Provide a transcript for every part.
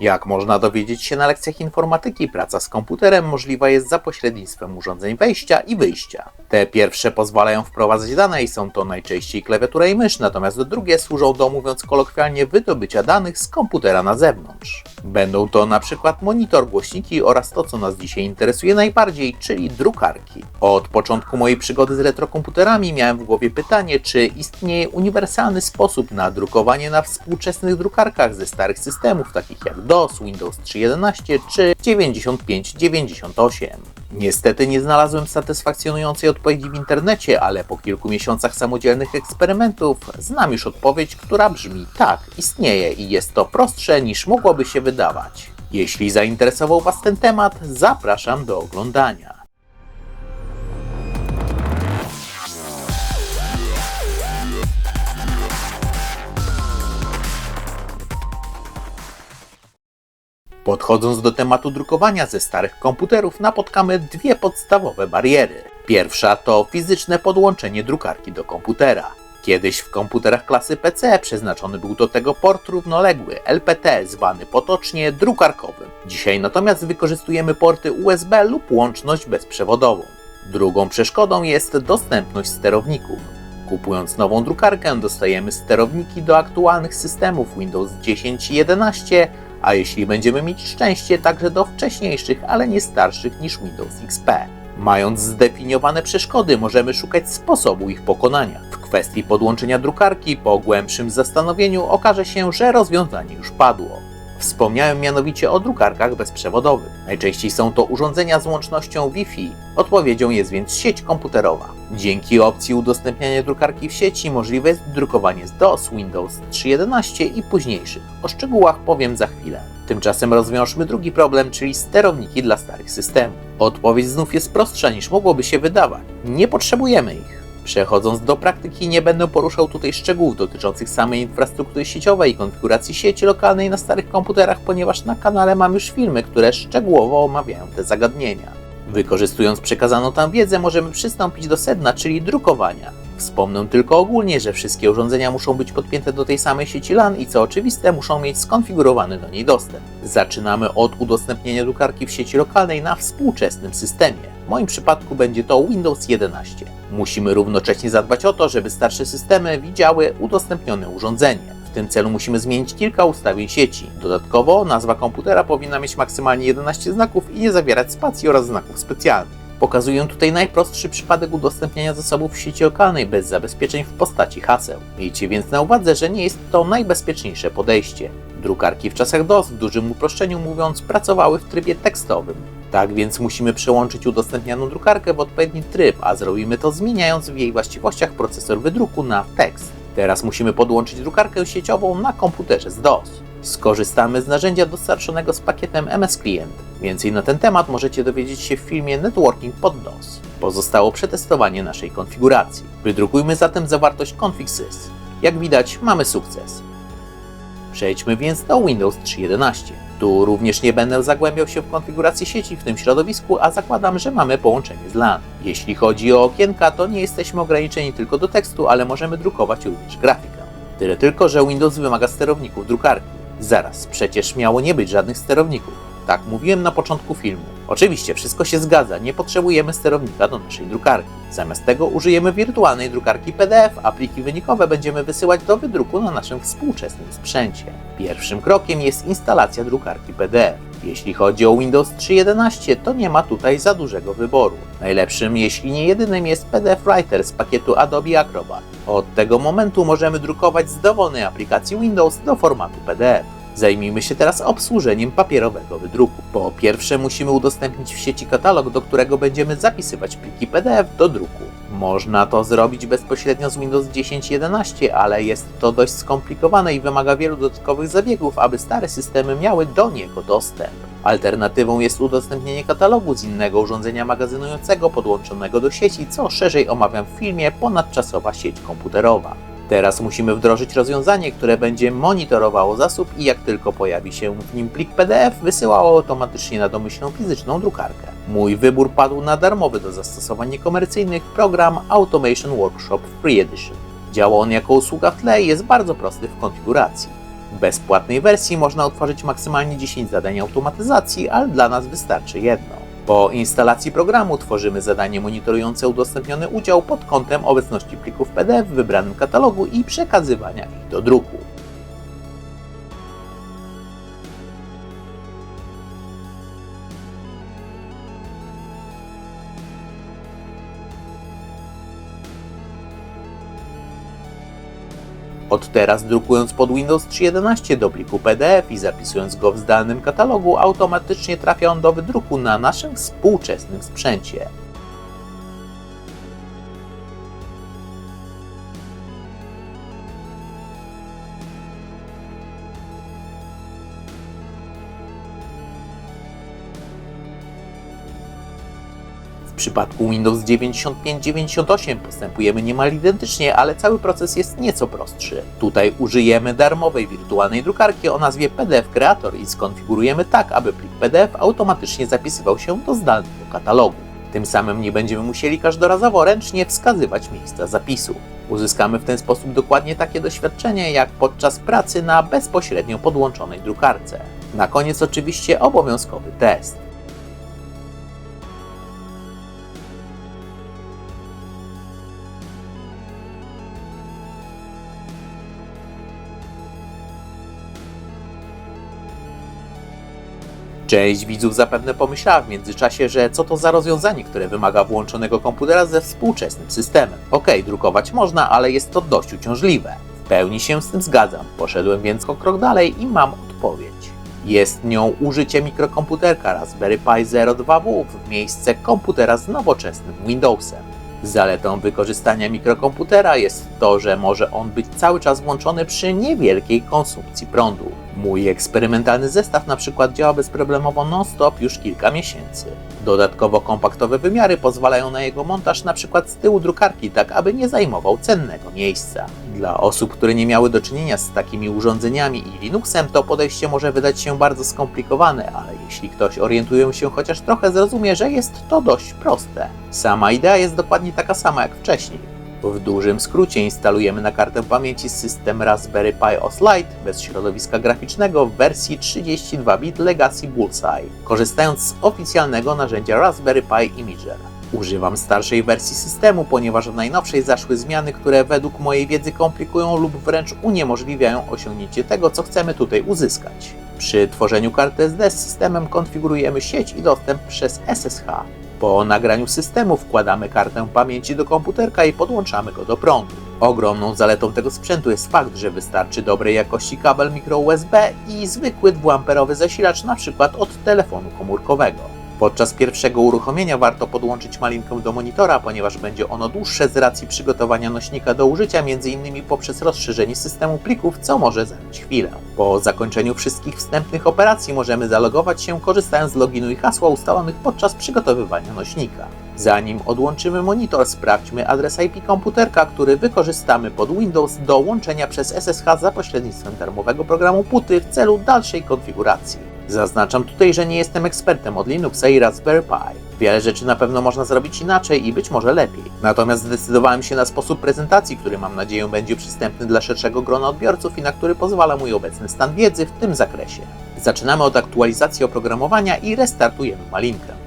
Jak można dowiedzieć się na lekcjach informatyki, praca z komputerem możliwa jest za pośrednictwem urządzeń wejścia i wyjścia. Te pierwsze pozwalają wprowadzać dane i są to najczęściej klawiatura i mysz, natomiast drugie służą do, mówiąc kolokwialnie, wydobycia danych z komputera na zewnątrz. Będą to na przykład monitor, głośniki oraz to, co nas dzisiaj interesuje najbardziej, czyli drukarki. Od początku mojej przygody z retrokomputerami miałem w głowie pytanie, czy istnieje uniwersalny sposób na drukowanie na współczesnych drukarkach ze starych systemów, takich jak DOS, Windows 3.11 czy 9598. Niestety nie znalazłem satysfakcjonującej odpowiedzi w internecie, ale po kilku miesiącach samodzielnych eksperymentów znam już odpowiedź, która brzmi tak, istnieje i jest to prostsze niż mogłoby się wydawać. Jeśli zainteresował Was ten temat, zapraszam do oglądania. Podchodząc do tematu drukowania ze starych komputerów, napotkamy dwie podstawowe bariery. Pierwsza to fizyczne podłączenie drukarki do komputera. Kiedyś w komputerach klasy PC przeznaczony był do tego port równoległy LPT, zwany potocznie drukarkowym. Dzisiaj natomiast wykorzystujemy porty USB lub łączność bezprzewodową. Drugą przeszkodą jest dostępność sterowników. Kupując nową drukarkę, dostajemy sterowniki do aktualnych systemów Windows 10 i 11, a jeśli będziemy mieć szczęście, także do wcześniejszych, ale nie starszych niż Windows XP. Mając zdefiniowane przeszkody, możemy szukać sposobu ich pokonania. W kwestii podłączenia drukarki, po głębszym zastanowieniu okaże się, że rozwiązanie już padło. Wspomniałem mianowicie o drukarkach bezprzewodowych. Najczęściej są to urządzenia z łącznością Wi-Fi. Odpowiedzią jest więc sieć komputerowa. Dzięki opcji udostępniania drukarki w sieci możliwe jest drukowanie z DOS, Windows 3.11 i późniejszych. O szczegółach powiem za chwilę. Tymczasem rozwiążmy drugi problem, czyli sterowniki dla starych systemów. Odpowiedź znów jest prostsza niż mogłoby się wydawać. Nie potrzebujemy ich. Przechodząc do praktyki, nie będę poruszał tutaj szczegółów dotyczących samej infrastruktury sieciowej i konfiguracji sieci lokalnej na starych komputerach, ponieważ na kanale mam już filmy, które szczegółowo omawiają te zagadnienia. Wykorzystując przekazaną tam wiedzę, możemy przystąpić do sedna, czyli drukowania. Wspomnę tylko ogólnie, że wszystkie urządzenia muszą być podpięte do tej samej sieci LAN i co oczywiste, muszą mieć skonfigurowany do niej dostęp. Zaczynamy od udostępnienia drukarki w sieci lokalnej na współczesnym systemie. W moim przypadku będzie to Windows 11. Musimy równocześnie zadbać o to, żeby starsze systemy widziały udostępnione urządzenie. W tym celu musimy zmienić kilka ustawień sieci. Dodatkowo nazwa komputera powinna mieć maksymalnie 11 znaków i nie zawierać spacji oraz znaków specjalnych. Pokazuję tutaj najprostszy przypadek udostępniania zasobów w sieci lokalnej bez zabezpieczeń w postaci haseł. Miejcie więc na uwadze, że nie jest to najbezpieczniejsze podejście. Drukarki w czasach DOS, w dużym uproszczeniu mówiąc, pracowały w trybie tekstowym. Tak więc musimy przełączyć udostępnianą drukarkę w odpowiedni tryb, a zrobimy to zmieniając w jej właściwościach procesor wydruku na tekst. Teraz musimy podłączyć drukarkę sieciową na komputerze z DOS. Skorzystamy z narzędzia dostarczonego z pakietem MS Client. Więcej na ten temat możecie dowiedzieć się w filmie Networking pod DOS. Pozostało przetestowanie naszej konfiguracji. Wydrukujmy zatem zawartość config.sys. Jak widać, mamy sukces. Przejdźmy więc do Windows 3.11. Tu również nie będę zagłębiał się w konfigurację sieci w tym środowisku, a zakładam, że mamy połączenie z LAN. Jeśli chodzi o okienka, to nie jesteśmy ograniczeni tylko do tekstu, ale możemy drukować również grafikę. Tyle tylko, że Windows wymaga sterowników drukarki. Zaraz, przecież miało nie być żadnych sterowników. Tak mówiłem na początku filmu. Oczywiście wszystko się zgadza, nie potrzebujemy sterownika do naszej drukarki. Zamiast tego użyjemy wirtualnej drukarki PDF, a pliki wynikowe będziemy wysyłać do wydruku na naszym współczesnym sprzęcie. Pierwszym krokiem jest instalacja drukarki PDF. Jeśli chodzi o Windows 3.11, to nie ma tutaj za dużego wyboru. Najlepszym, jeśli nie jedynym, jest PDF Writer z pakietu Adobe Acrobat. Od tego momentu możemy drukować z dowolnej aplikacji Windows do formatu PDF. Zajmijmy się teraz obsłużeniem papierowego wydruku. Po pierwsze musimy udostępnić w sieci katalog, do którego będziemy zapisywać pliki PDF do druku. Można to zrobić bezpośrednio z Windows 10 i 11, ale jest to dość skomplikowane i wymaga wielu dodatkowych zabiegów, aby stare systemy miały do niego dostęp. Alternatywą jest udostępnienie katalogu z innego urządzenia magazynującego podłączonego do sieci, co szerzej omawiam w filmie Ponadczasowa sieć komputerowa. Teraz musimy wdrożyć rozwiązanie, które będzie monitorowało zasób i jak tylko pojawi się w nim plik PDF, wysyłało automatycznie na domyślną fizyczną drukarkę. Mój wybór padł na darmowy do zastosowań niekomercyjnych program Automation Workshop Free Edition. Działa on jako usługa w tle i jest bardzo prosty w konfiguracji. W bezpłatnej wersji można utworzyć maksymalnie 10 zadań automatyzacji, ale dla nas wystarczy jedno. Po instalacji programu tworzymy zadanie monitorujące udostępniony udział pod kątem obecności plików PDF w wybranym katalogu i przekazywania ich do druku. Od teraz drukując pod Windows 3.11 do pliku PDF i zapisując go w zdalnym katalogu, automatycznie trafia on do wydruku na naszym współczesnym sprzęcie. W przypadku Windows 95-98 postępujemy niemal identycznie, ale cały proces jest nieco prostszy. Tutaj użyjemy darmowej wirtualnej drukarki o nazwie PDF Creator i skonfigurujemy tak, aby plik PDF automatycznie zapisywał się do zdalnego katalogu. Tym samym nie będziemy musieli każdorazowo ręcznie wskazywać miejsca zapisu. Uzyskamy w ten sposób dokładnie takie doświadczenie jak podczas pracy na bezpośrednio podłączonej drukarce. Na koniec oczywiście obowiązkowy test. Część widzów zapewne pomyślała w międzyczasie, że co to za rozwiązanie, które wymaga włączonego komputera ze współczesnym systemem. Okej, drukować można, ale jest to dość uciążliwe. W pełni się z tym zgadzam. Poszedłem więc o krok dalej i mam odpowiedź. Jest nią użycie mikrokomputerka Raspberry Pi 02W w miejsce komputera z nowoczesnym Windowsem. Zaletą wykorzystania mikrokomputera jest to, że może on być cały czas włączony przy niewielkiej konsumpcji prądu. Mój eksperymentalny zestaw na przykład działa bezproblemowo non-stop już kilka miesięcy. Dodatkowo kompaktowe wymiary pozwalają na jego montaż na przykład z tyłu drukarki, tak aby nie zajmował cennego miejsca. Dla osób, które nie miały do czynienia z takimi urządzeniami i Linuxem, to podejście może wydać się bardzo skomplikowane, ale jeśli ktoś orientuje się chociaż trochę, zrozumie, że jest to dość proste. Sama idea jest dokładnie taka sama jak wcześniej. W dużym skrócie instalujemy na kartę pamięci system Raspberry Pi OS Lite bez środowiska graficznego w wersji 32-bit Legacy Bullseye, korzystając z oficjalnego narzędzia Raspberry Pi Imager. Używam starszej wersji systemu, ponieważ w najnowszej zaszły zmiany, które według mojej wiedzy komplikują lub wręcz uniemożliwiają osiągnięcie tego, co chcemy tutaj uzyskać. Przy tworzeniu karty SD z systemem konfigurujemy sieć i dostęp przez SSH. Po nagraniu systemu wkładamy kartę pamięci do komputerka i podłączamy go do prądu. Ogromną zaletą tego sprzętu jest fakt, że wystarczy dobrej jakości kabel mikro USB i zwykły 2A zasilacz np. od telefonu komórkowego. Podczas pierwszego uruchomienia warto podłączyć malinkę do monitora, ponieważ będzie ono dłuższe z racji przygotowania nośnika do użycia, m.in. poprzez rozszerzenie systemu plików, co może zająć chwilę. Po zakończeniu wszystkich wstępnych operacji możemy zalogować się korzystając z loginu i hasła ustalonych podczas przygotowywania nośnika. Zanim odłączymy monitor, sprawdźmy adres IP komputerka, który wykorzystamy pod Windows do łączenia przez SSH za pośrednictwem darmowego programu PUTY w celu dalszej konfiguracji. Zaznaczam tutaj, że nie jestem ekspertem od Linuxa i Raspberry Pi. Wiele rzeczy na pewno można zrobić inaczej i być może lepiej. Natomiast zdecydowałem się na sposób prezentacji, który mam nadzieję będzie przystępny dla szerszego grona odbiorców i na który pozwala mój obecny stan wiedzy w tym zakresie. Zaczynamy od aktualizacji oprogramowania i restartujemy malinkę.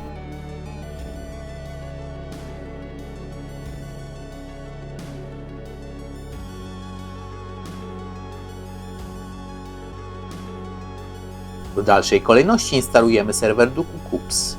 Dalszej kolejności instalujemy serwer Duku Cubes.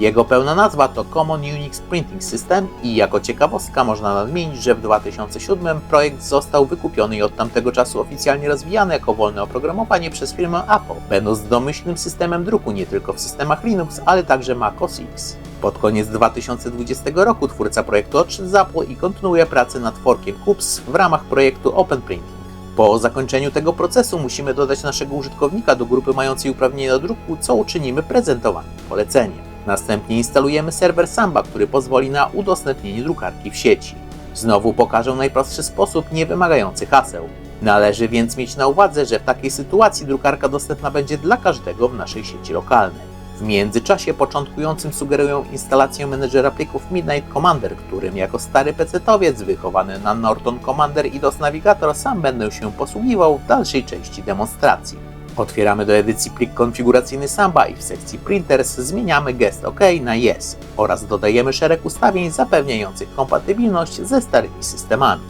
Jego pełna nazwa to Common Unix Printing System i jako ciekawostka można nadmienić, że w 2007 projekt został wykupiony i od tamtego czasu oficjalnie rozwijany jako wolne oprogramowanie przez firmę Apple, będąc domyślnym systemem druku nie tylko w systemach Linux, ale także Mac OS X. Pod koniec 2020 roku twórca projektu odszedł z Apple i kontynuuje pracę nad forkiem Cubes w ramach projektu Open Printing. Po zakończeniu tego procesu musimy dodać naszego użytkownika do grupy mającej uprawnienie do druku, co uczynimy prezentowanym poleceniem. Następnie instalujemy serwer Samba, który pozwoli na udostępnienie drukarki w sieci. Znowu pokażę najprostszy sposób, nie wymagający haseł. Należy więc mieć na uwadze, że w takiej sytuacji drukarka dostępna będzie dla każdego w naszej sieci lokalnej. W międzyczasie początkującym sugerują instalację menedżera plików Midnight Commander, którym jako stary pecetowiec wychowany na Norton Commander i DOS Navigator sam będę się posługiwał w dalszej części demonstracji. Otwieramy do edycji plik konfiguracyjny Samba i w sekcji Printers zmieniamy gest OK na Yes oraz dodajemy szereg ustawień zapewniających kompatybilność ze starymi systemami.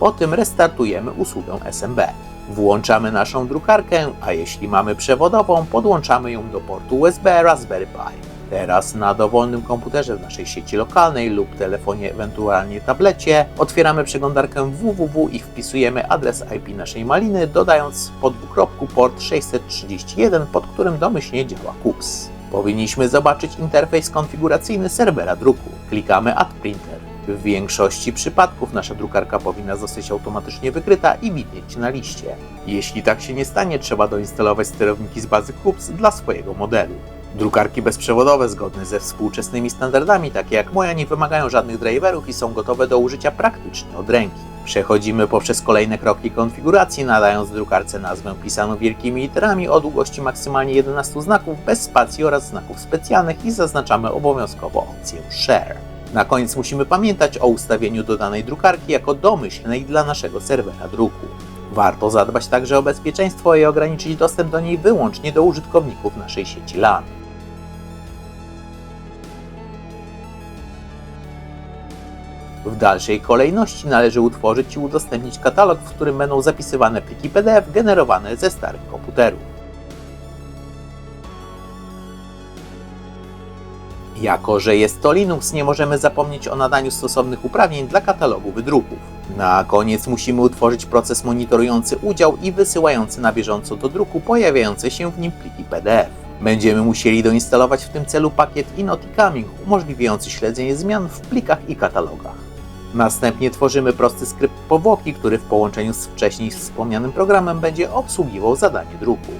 Po tym restartujemy usługę SMB. Włączamy naszą drukarkę, a jeśli mamy przewodową, podłączamy ją do portu USB Raspberry Pi. Teraz na dowolnym komputerze w naszej sieci lokalnej lub telefonie, ewentualnie tablecie, otwieramy przeglądarkę www i wpisujemy adres IP naszej maliny, dodając po dwukropku port 631, pod którym domyślnie działa KUPS. Powinniśmy zobaczyć interfejs konfiguracyjny serwera druku. Klikamy Add Printer. W większości przypadków nasza drukarka powinna zostać automatycznie wykryta i widnieć na liście. Jeśli tak się nie stanie, trzeba doinstalować sterowniki z bazy KUPS dla swojego modelu. Drukarki bezprzewodowe zgodne ze współczesnymi standardami, takie jak moja, nie wymagają żadnych driverów i są gotowe do użycia praktycznie od ręki. Przechodzimy poprzez kolejne kroki konfiguracji, nadając drukarce nazwę pisaną wielkimi literami o długości maksymalnie 11 znaków bez spacji oraz znaków specjalnych i zaznaczamy obowiązkowo opcję Share. Na koniec musimy pamiętać o ustawieniu dodanej drukarki jako domyślnej dla naszego serwera druku. Warto zadbać także o bezpieczeństwo i ograniczyć dostęp do niej wyłącznie do użytkowników naszej sieci LAN. W dalszej kolejności należy utworzyć i udostępnić katalog, w którym będą zapisywane pliki PDF generowane ze starych komputerów. Jako, że jest to Linux, nie możemy zapomnieć o nadaniu stosownych uprawnień dla katalogu wydruków. Na koniec musimy utworzyć proces monitorujący udział i wysyłający na bieżąco do druku pojawiające się w nim pliki PDF. Będziemy musieli doinstalować w tym celu pakiet Inot i Coming umożliwiający śledzenie zmian w plikach i katalogach. Następnie tworzymy prosty skrypt powłoki, który w połączeniu z wcześniej wspomnianym programem będzie obsługiwał zadanie druku.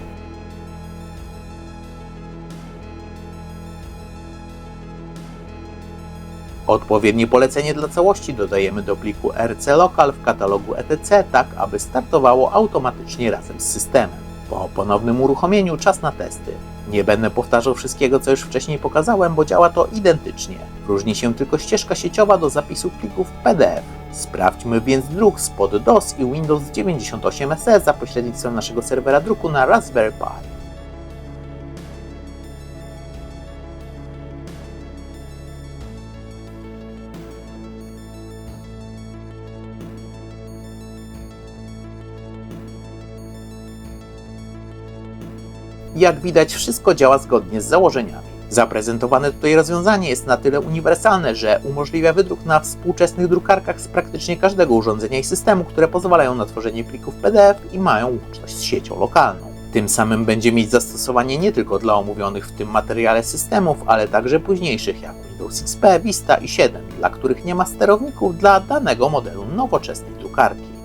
Odpowiednie polecenie dla całości dodajemy do pliku rclocal w katalogu etc, tak aby startowało automatycznie razem z systemem. Po ponownym uruchomieniu czas na testy. Nie będę powtarzał wszystkiego, co już wcześniej pokazałem, bo działa to identycznie. Różni się tylko ścieżka sieciowa do zapisu plików PDF. Sprawdźmy więc druk spod DOS i Windows 98 SE za pośrednictwem naszego serwera druku na Raspberry Pi. Jak widać, wszystko działa zgodnie z założeniami. Zaprezentowane tutaj rozwiązanie jest na tyle uniwersalne, że umożliwia wydruk na współczesnych drukarkach z praktycznie każdego urządzenia i systemu, które pozwalają na tworzenie plików PDF i mają łączność z siecią lokalną. Tym samym będzie mieć zastosowanie nie tylko dla omówionych w tym materiale systemów, ale także późniejszych jak Windows XP, Vista i 7, dla których nie ma sterowników dla danego modelu nowoczesnej drukarki.